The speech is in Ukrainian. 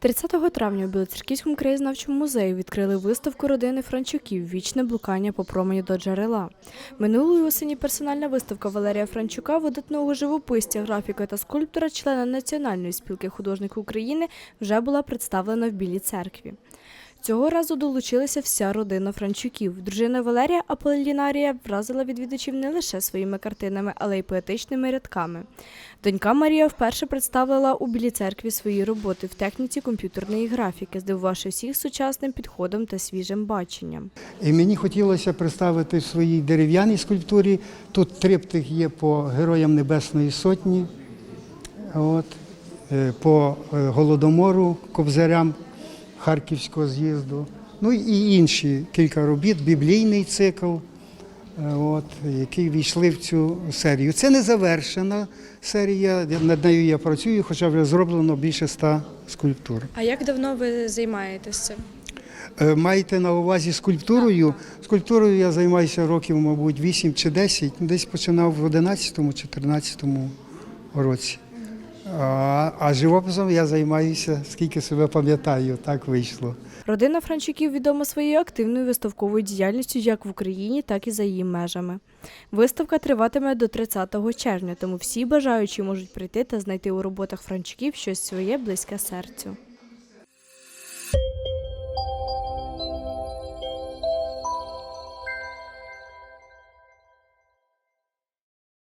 30 травня у Білоцерківському краєзнавчому музеї відкрили виставку родини Франчуків Вічне блукання по промені до джерела. Минулої осені персональна виставка Валерія Франчука, видатного живописця, графіка та скульптора, члена Національної спілки художників України, вже була представлена в Білій церкві. Цього разу долучилася вся родина Франчуків. Дружина Валерія Аполінарія вразила відвідувачів не лише своїми картинами, але й поетичними рядками. Донька Марія вперше представила у Білій церкві свої роботи в техніці комп'ютерної графіки, здивувавши всіх сучасним підходом та свіжим баченням. І мені хотілося представити в своїй дерев'яній скульптурі. Тут триптих є по Героям Небесної Сотні, от, е, по е, Голодомору, Кобзарям Харківського з'їзду. Ну і інші кілька робіт, біблійний цикл, е, от, які війшли в цю серію. Це не завершена серія, над нею я працюю, хоча вже зроблено більше ста скульптур. А як давно ви займаєтесь цим? Е, Маєте на увазі скульптурою? Скульптурою я займаюся років, мабуть, 8 чи 10, десь починав в 11-14 році. А, живописом я займаюся, скільки себе пам'ятаю, так вийшло. Родина Франчуків відома своєю активною виставковою діяльністю як в Україні, так і за її межами. Виставка триватиме до 30 червня, тому всі бажаючі можуть прийти та знайти у роботах Франчуків щось своє близьке серцю.